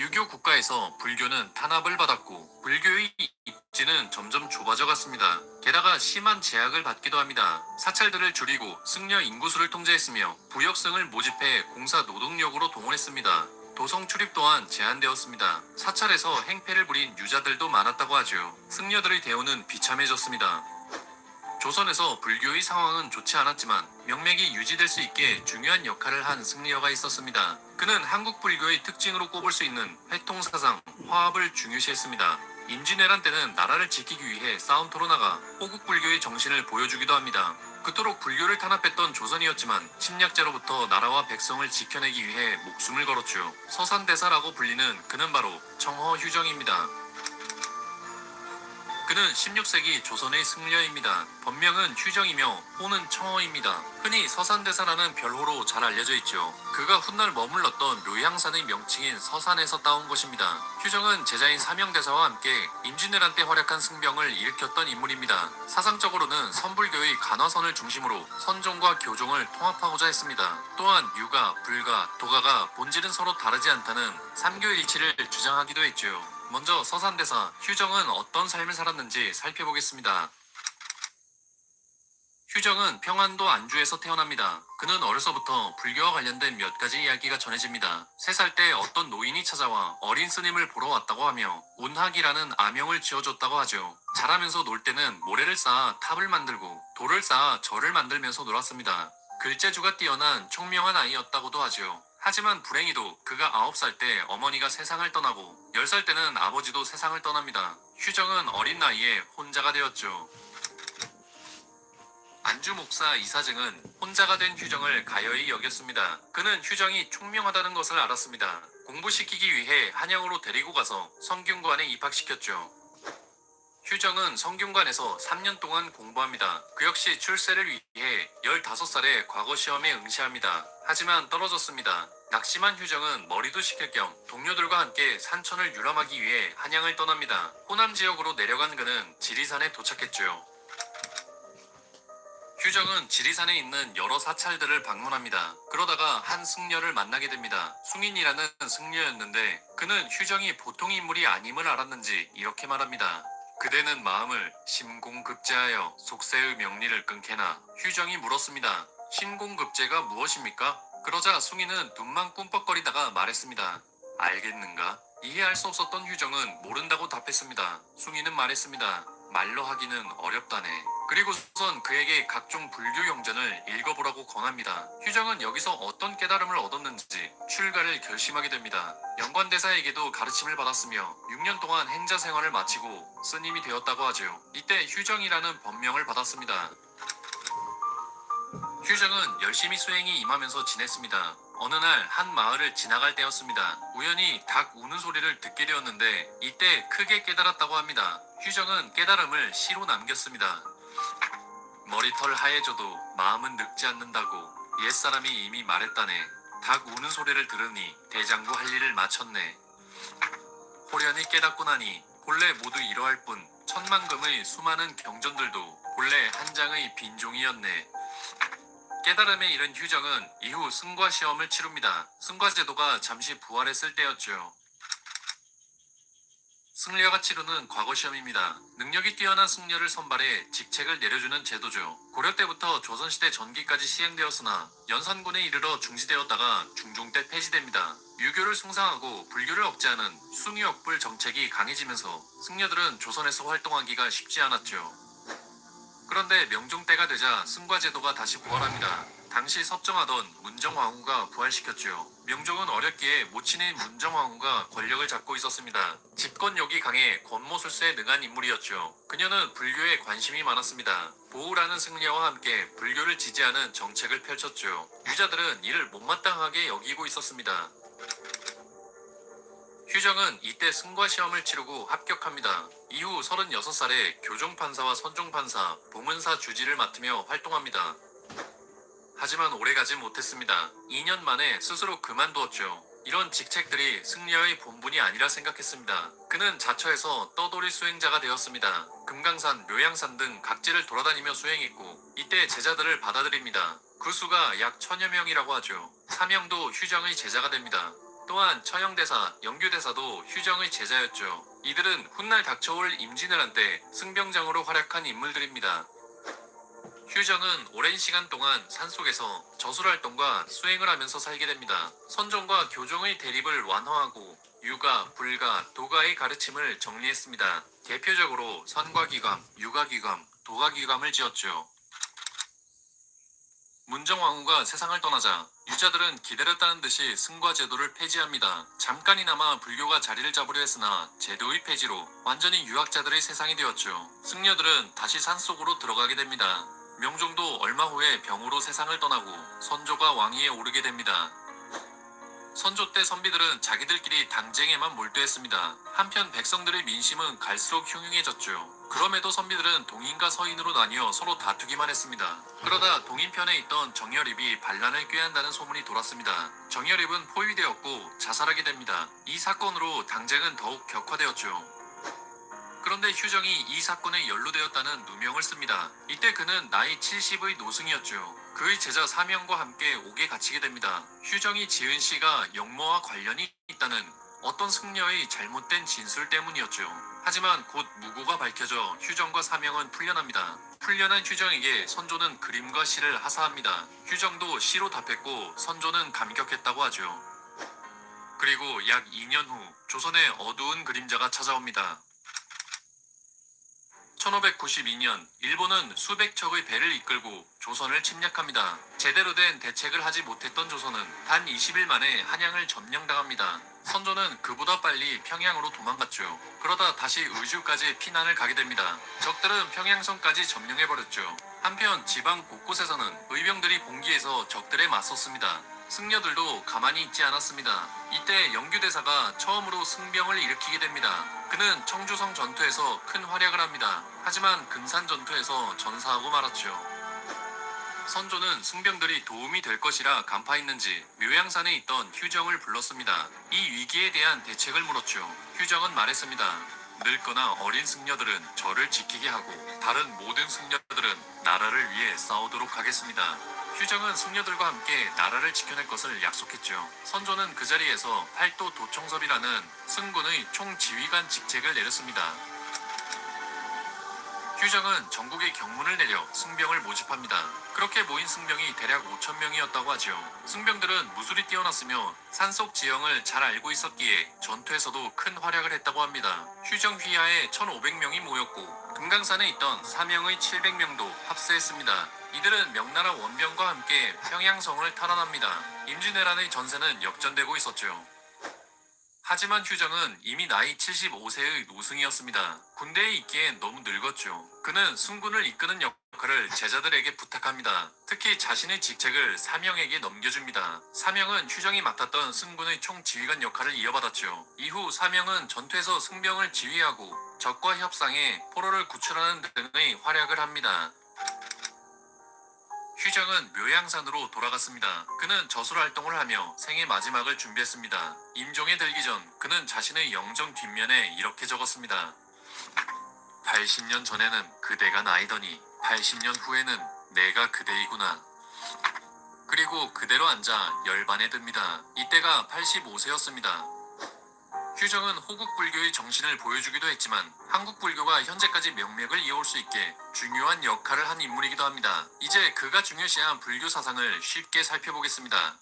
유교 국가에서 불교는 탄압을 받았고 불교의 입지는 점점 좁아져 갔습니다. 게다가 심한 제약을 받기도 합니다. 사찰들을 줄이고 승려 인구수를 통제했으며 부역승을 모집해 공사 노동력으로 동원했습니다. 도성 출입 또한 제한되었습니다. 사찰에서 행패를 부린 유자들도 많았다고 하죠. 승려들의 대우는 비참해졌습니다. 조선에서 불교의 상황은 좋지 않았지만 명맥이 유지될 수 있게 중요한 역할을 한 승리여가 있었습니다. 그는 한국 불교의 특징으로 꼽을 수 있는 회통사상, 화합을 중요시했습니다. 임진왜란 때는 나라를 지키기 위해 싸움터로 나가 호국 불교의 정신을 보여주기도 합니다. 그토록 불교를 탄압했던 조선이었지만 침략자로부터 나라와 백성을 지켜내기 위해 목숨을 걸었죠. 서산대사라고 불리는 그는 바로 청허 휴정입니다. 그는 16세기 조선의 승려입니다. 본명은 휴정이며 호는 청허입니다. 흔히 서산대사라는 별호로 잘 알려져 있죠. 그가 훗날 머물렀던 묘향산의 명칭인 서산에서 따온 것입니다. 휴정은 제자인 사명대사와 함께 임진왜란 때 활약한 승병을 일으켰던 인물입니다. 사상적으로는 선불교의 간화선을 중심으로 선종과 교종을 통합하고자 했습니다. 또한 유가, 불가, 도가가 본질은 서로 다르지 않다는 삼교일치를 주장하기도 했죠. 먼저 서산대사 휴정은 어떤 삶을 살았는지 살펴보겠습니다. 휴정은 평안도 안주에서 태어납니다. 그는 어려서부터 불교와 관련된 몇 가지 이야기가 전해집니다. 세 살 때 어떤 노인이 찾아와 어린 스님을 보러 왔다고 하며 운학이라는 아명을 지어줬다고 하죠. 자라면서 놀 때는 모래를 쌓아 탑을 만들고 돌을 쌓아 절을 만들면서 놀았습니다. 글재주가 뛰어난 총명한 아이였다고도 하죠. 하지만 불행히도 그가 9살 때 어머니가 세상을 떠나고 10살 때는 아버지도 세상을 떠납니다. 휴정은 어린 나이에 혼자가 되었죠. 안주 목사 이사증은 혼자가 된 휴정을 가여이 여겼습니다. 그는 휴정이 총명하다는 것을 알았습니다. 공부시키기 위해 한양으로 데리고 가서 성균관에 입학시켰죠. 휴정은 성균관에서 3년 동안 공부합니다. 그 역시 출세를 위해 15살에 과거 시험에 응시합니다. 하지만 떨어졌습니다. 낙심한 휴정은 머리도 식힐 겸 동료들과 함께 산천을 유람하기 위해 한양을 떠납니다. 호남 지역으로 내려간 그는 지리산에 도착했죠. 휴정은 지리산에 있는 여러 사찰들을 방문합니다. 그러다가 한 승려를 만나게 됩니다. 숭인이라는 승려였는데 그는 휴정이 보통 인물이 아님을 알았는지 이렇게 말합니다. 그대는 마음을 심공급제하여 속세의 명리를 끊게나 휴정이 물었습니다. 심공급제가 무엇입니까? 그러자 숭이는 눈만 꿈뻑거리다가 말했습니다. 알겠는가? 이해할 수 없었던 휴정은 모른다고 답했습니다. 숭이는 말했습니다. 말로 하기는 어렵다네. 그리고선 그에게 각종 불교 영전을 읽어보라고 권합니다. 휴정은 여기서 어떤 깨달음을 얻었는지 출가를 결심하게 됩니다. 영관대사에게도 가르침을 받았으며 6년 동안 행자 생활을 마치고 스님이 되었다고 하죠. 이때 휴정이라는 법명을 받았습니다. 휴정은 열심히 수행이 임하면서 지냈습니다. 어느 날 한 마을을 지나갈 때였습니다. 우연히 닭 우는 소리를 듣게 되었는데 이때 크게 깨달았다고 합니다. 휴정은 깨달음을 시로 남겼습니다. 머리털 하얘져도 마음은 늙지 않는다고 옛사람이 이미 말했다네. 닭 우는 소리를 들으니 대장부 할 일을 마쳤네. 호련히 깨닫고 나니 본래 모두 이러할 뿐 천만금의 수많은 경전들도 본래 한 장의 빈종이었네. 깨달음에 이른 휴정은 이후 승과 시험을 치릅니다. 승과 제도가 잠시 부활했을 때였죠. 승려가 치르는 과거 시험입니다. 능력이 뛰어난 승려를 선발해 직책을 내려주는 제도죠. 고려 때부터 조선시대 전기까지 시행되었으나 연산군에 이르러 중지되었다가 중종 때 폐지됩니다. 유교를 숭상하고 불교를 억제하는 숭유역불 정책이 강해지면서 승려들은 조선에서 활동하기가 쉽지 않았죠. 그런데 명종 때가 되자 승과 제도가 다시 부활합니다. 당시 섭정하던 문정왕후가 부활시켰죠. 명종은 어렸기에 모친인 문정왕후가 권력을 잡고 있었습니다. 집권력이 강해 권모술수에 능한 인물이었죠. 그녀는 불교에 관심이 많았습니다. 보우라는 승려와 함께 불교를 지지하는 정책을 펼쳤죠. 유자들은 이를 못마땅하게 여기고 있었습니다. 휴정은 이때 승과 시험을 치르고 합격합니다. 이후 36살에 교종판사와 선종판사, 봉은사 주지를 맡으며 활동합니다. 하지만 오래가지 못했습니다. 2년 만에 스스로 그만두었죠. 이런 직책들이 승려의 본분이 아니라 생각했습니다. 그는 자처에서 떠돌이 수행자가 되었습니다. 금강산, 묘양산 등 각지를 돌아다니며 수행했고 이때 제자들을 받아들입니다. 그 수가 약 천여 명이라고 하죠. 사명도 휴정의 제자가 됩니다. 또한 처형대사, 영규대사도 휴정의 제자였죠. 이들은 훗날 닥쳐올 임진왜란 때 승병장으로 활약한 인물들입니다. 휴정은 오랜 시간 동안 산속에서 저술활동과 수행을 하면서 살게 됩니다. 선종과 교종의 대립을 완화하고 유가, 불가, 도가의 가르침을 정리했습니다. 대표적으로 선과기감, 유가기감, 도가기감을 지었죠. 문정왕후가 세상을 떠나자 유자들은 기다렸다는 듯이 승과 제도를 폐지합니다. 잠깐이나마 불교가 자리를 잡으려 했으나 제도의 폐지로 완전히 유학자들의 세상이 되었죠. 승려들은 다시 산속으로 들어가게 됩니다. 명종도 얼마 후에 병으로 세상을 떠나고 선조가 왕위에 오르게 됩니다. 선조 때 선비들은 자기들끼리 당쟁에만 몰두했습니다. 한편 백성들의 민심은 갈수록 흉흉해졌죠. 그럼에도 선비들은 동인과 서인으로 나뉘어 서로 다투기만 했습니다. 그러다 동인편에 있던 정열입이 반란을 꾀한다는 소문이 돌았습니다. 정열입은 포위되었고 자살하게 됩니다. 이 사건으로 당쟁은 더욱 격화되었죠. 그런데 휴정이 이 사건에 연루되었다는 누명을 씁니다. 이때 그는 나이 70의 노승이었죠. 그의 제자 사명과 함께 옥에 갇히게 됩니다. 휴정이 지은 시가 영모와 관련이 있다는 어떤 승려의 잘못된 진술 때문이었죠. 하지만 곧 무고가 밝혀져 휴정과 사명은 풀려납니다. 풀려난 휴정에게 선조는 그림과 시를 하사합니다. 휴정도 시로 답했고 선조는 감격했다고 하죠. 그리고 약 2년 후 조선의 어두운 그림자가 찾아옵니다. 1592년 일본은 수백 척의 배를 이끌고 조선을 침략합니다. 제대로 된 대책을 하지 못했던 조선은 단 20일 만에 한양을 점령당합니다. 선조는 그보다 빨리 평양으로 도망갔죠. 그러다 다시 의주까지 피난을 가게 됩니다. 적들은 평양성까지 점령해버렸죠. 한편 지방 곳곳에서는 의병들이 봉기해서 적들에 맞섰습니다. 승려들도 가만히 있지 않았습니다. 이때 영규대사가 처음으로 승병을 일으키게 됩니다. 그는 청주성 전투에서 큰 활약을 합니다. 하지만 금산 전투에서 전사하고 말았죠. 선조는 승병들이 도움이 될 것이라 간파했는지 묘양산에 있던 휴정을 불렀습니다. 이 위기에 대한 대책을 물었죠. 휴정은 말했습니다. 늙거나 어린 승려들은 저를 지키게 하고 다른 모든 승려들은 나라를 위해 싸우도록 하겠습니다. 휴정은 승려들과 함께 나라를 지켜낼 것을 약속했죠. 선조는 그 자리에서 팔도 도청섭이라는 승군의 총지휘관 직책을 내렸습니다. 휴정은 전국에 경문을 내려 승병을 모집합니다. 그렇게 모인 승병이 대략 5천 명이었다고 하죠. 승병들은 무술이 뛰어났으며 산속 지형을 잘 알고 있었기에 전투에서도 큰 활약을 했다고 합니다. 휴정 휘하에 1,500명이 모였고 금강산에 있던 사명의 700명도 합세했습니다. 이들은 명나라 원병과 함께 평양성을 탈환합니다. 임진왜란의 전세는 역전되고 있었죠. 하지만 휴정은 이미 나이 75세의 노승이었습니다. 군대에 있기엔 너무 늙었죠. 그는 승군을 이끄는 역할을 제자들에게 부탁합니다. 특히 자신의 직책을 사명에게 넘겨줍니다. 사명은 휴정이 맡았던 승군의 총지휘관 역할을 이어받았죠. 이후 사명은 전투에서 승병을 지휘하고 적과 협상에 포로를 구출하는 등의 활약을 합니다. 휴정은 묘양산으로 돌아갔습니다. 그는 저술 활동을 하며 생의 마지막을 준비했습니다. 임종에 들기 전 그는 자신의 영정 뒷면에 이렇게 적었습니다. 80년 전에는 그대가 나이더니 80년 후에는 내가 그대이구나. 그리고 그대로 앉아 열반에 듭니다. 이때가 85세였습니다. 휴정은 호국 불교의 정신을 보여주기도 했지만 한국 불교가 현재까지 명맥을 이어올 수 있게 중요한 역할을 한 인물이기도 합니다. 이제 그가 중요시한 불교 사상을 쉽게 살펴보겠습니다.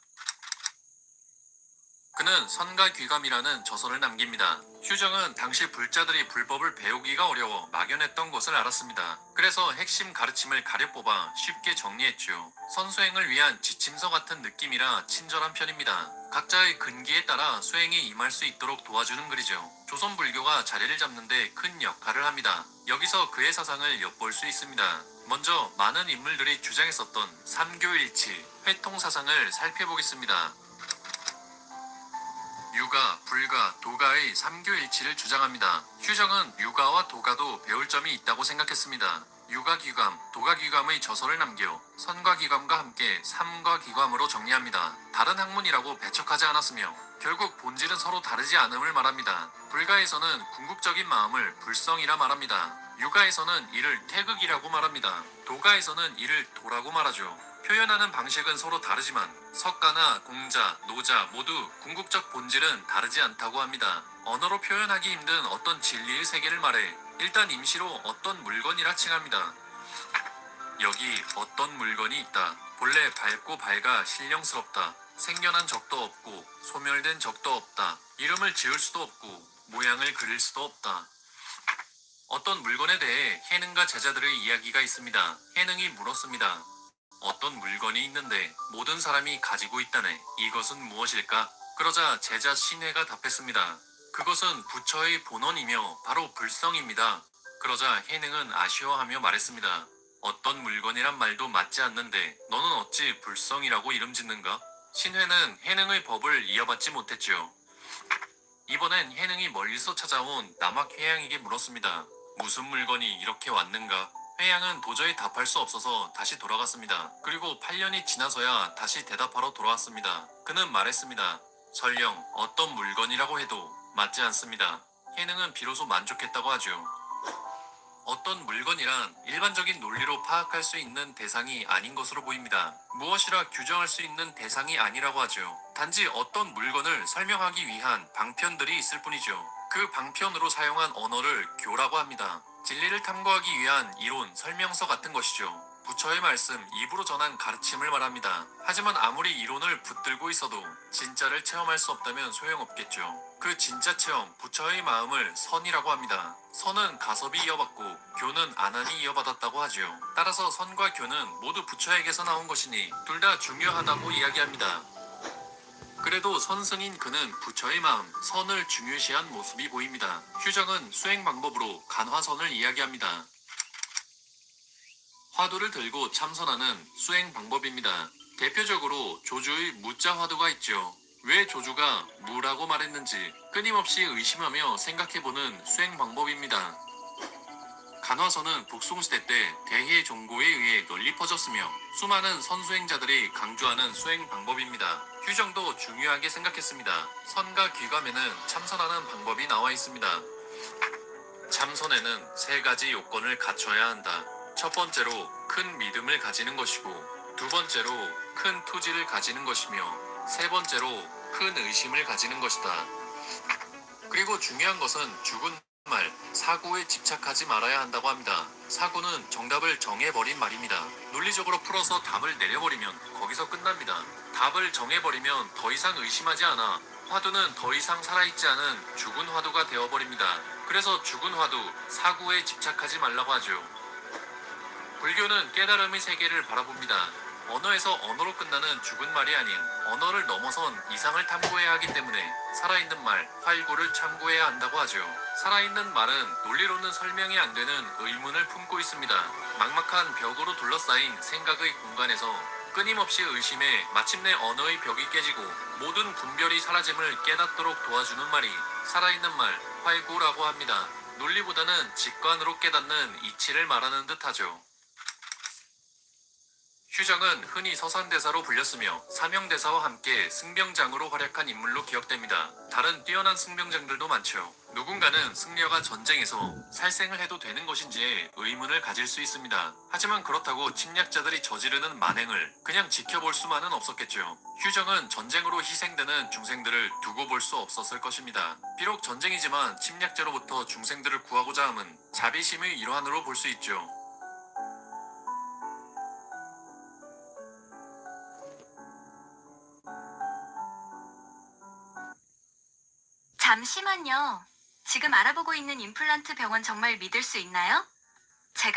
그는 선가 귀감이라는 저서를 남깁니다. 휴정은 당시 불자들이 불법을 배우기가 어려워 막연했던 것을 알았습니다. 그래서 핵심 가르침을 가려 뽑아 쉽게 정리했죠. 선수행을 위한 지침서 같은 느낌이라 친절한 편입니다. 각자의 근기에 따라 수행에 임할 수 있도록 도와주는 글이죠. 조선 불교가 자리를 잡는데 큰 역할을 합니다. 여기서 그의 사상을 엿볼 수 있습니다. 먼저 많은 인물들이 주장했었던 삼교일치, 회통사상을 살펴보겠습니다. 유가, 불가, 도가의 삼교일치를 주장합니다. 휴정은 유가와 도가도 배울 점이 있다고 생각했습니다. 유가기감, 도가기감의 저서를 남겨 선과기감과 함께 삼과기감으로 정리합니다. 다른 학문이라고 배척하지 않았으며 결국 본질은 서로 다르지 않음을 말합니다. 불가에서는 궁극적인 마음을 불성이라 말합니다. 유가에서는 이를 태극이라고 말합니다. 도가에서는 이를 도라고 말하죠. 표현하는 방식은 서로 다르지만 석가나 공자, 노자 모두 궁극적 본질은 다르지 않다고 합니다. 언어로 표현하기 힘든 어떤 진리의 세계를 말해 일단 임시로 어떤 물건이라 칭합니다. 여기 어떤 물건이 있다. 본래 밝고 밝아 신령스럽다. 생겨난 적도 없고 소멸된 적도 없다. 이름을 지을 수도 없고 모양을 그릴 수도 없다. 어떤 물건에 대해 해능과 제자들의 이야기가 있습니다. 해능이 물었습니다. 어떤 물건이 있는데 모든 사람이 가지고 있다네. 이것은 무엇일까? 그러자 제자 신회가 답했습니다. 그것은 부처의 본원이며 바로 불성입니다. 그러자 해능은 아쉬워하며 말했습니다. 어떤 물건이란 말도 맞지 않는데 너는 어찌 불성이라고 이름 짓는가? 신회는 해능의 법을 이어받지 못했지요. 이번엔 해능이 멀리서 찾아온 남학 회양에게 물었습니다. 무슨 물건이 이렇게 왔는가? 회양은 도저히 답할 수 없어서 다시 돌아갔습니다. 그리고 8년이 지나서야 다시 대답하러 돌아왔습니다. 그는 말했습니다. 설령 어떤 물건이라고 해도 맞지 않습니다. 해능은 비로소 만족했다고 하죠. 어떤 물건이란 일반적인 논리로 파악할 수 있는 대상이 아닌 것으로 보입니다. 무엇이라 규정할 수 있는 대상이 아니라고 하죠. 단지 어떤 물건을 설명하기 위한 방편들이 있을 뿐이죠. 그 방편으로 사용한 언어를 교라고 합니다. 진리를 탐구하기 위한 이론, 설명서 같은 것이죠. 부처의 말씀, 입으로 전한 가르침을 말합니다. 하지만 아무리 이론을 붙들고 있어도 진짜를 체험할 수 없다면 소용없겠죠. 그 진짜 체험, 부처의 마음을 선이라고 합니다. 선은 가섭이 이어받고 교는 아난이 이어받았다고 하지요. 따라서 선과 교는 모두 부처에게서 나온 것이니 둘 다 중요하다고 이야기합니다. 그래도 선승인 그는 부처의 마음, 선을 중요시한 모습이 보입니다. 휴정은 수행 방법으로 간화선을 이야기합니다. 화두를 들고 참선하는 수행 방법입니다. 대표적으로 조주의 무자 화두가 있죠. 왜 조주가 무라고 말했는지 끊임없이 의심하며 생각해보는 수행 방법입니다. 간화선은 북송시대 때 대해 종고에 의해 널리 퍼졌으며 수많은 선수행자들이 강조하는 수행 방법입니다. 휴정도 중요하게 생각했습니다. 선과 귀감에는 참선하는 방법이 나와 있습니다. 참선에는 세 가지 요건을 갖춰야 한다. 첫 번째로 큰 믿음을 가지는 것이고, 두 번째로 큰 투지를 가지는 것이며, 세 번째로 큰 의심을 가지는 것이다. 그리고 중요한 것은 죽은 말, 사고에 집착하지 말아야 한다고 합니다. 사고는 정답을 정해버린 말입니다. 논리적으로 풀어서 답을 내려버리면 거기서 끝납니다. 답을 정해버리면 더 이상 의심하지 않아 화두는 더 이상 살아있지 않은 죽은 화두가 되어버립니다. 그래서 죽은 화두, 사고에 집착하지 말라고 하죠. 불교는 깨달음의 세계를 바라봅니다. 언어에서 언어로 끝나는 죽은 말이 아닌 언어를 넘어선 이상을 탐구해야 하기 때문에 살아있는 말, 활구를 참고해야 한다고 하죠. 살아있는 말은 논리로는 설명이 안 되는 의문을 품고 있습니다. 막막한 벽으로 둘러싸인 생각의 공간에서 끊임없이 의심해 마침내 언어의 벽이 깨지고 모든 분별이 사라짐을 깨닫도록 도와주는 말이 살아있는 말, 활구라고 합니다. 논리보다는 직관으로 깨닫는 이치를 말하는 듯하죠. 휴정은 흔히 서산대사로 불렸으며 사명대사와 함께 승병장으로 활약한 인물로 기억됩니다. 다른 뛰어난 승병장들도 많죠. 누군가는 승려가 전쟁에서 살생을 해도 되는 것인지에 의문을 가질 수 있습니다. 하지만 그렇다고 침략자들이 저지르는 만행을 그냥 지켜볼 수만은 없었겠죠. 휴정은 전쟁으로 희생되는 중생들을 두고 볼 수 없었을 것입니다. 비록 전쟁이지만 침략자로부터 중생들을 구하고자 함은 자비심의 일환으로 볼 수 있죠. 잠시만요. 지금 알아보고 있는 임플란트 병원 정말 믿을 수 있나요? 제가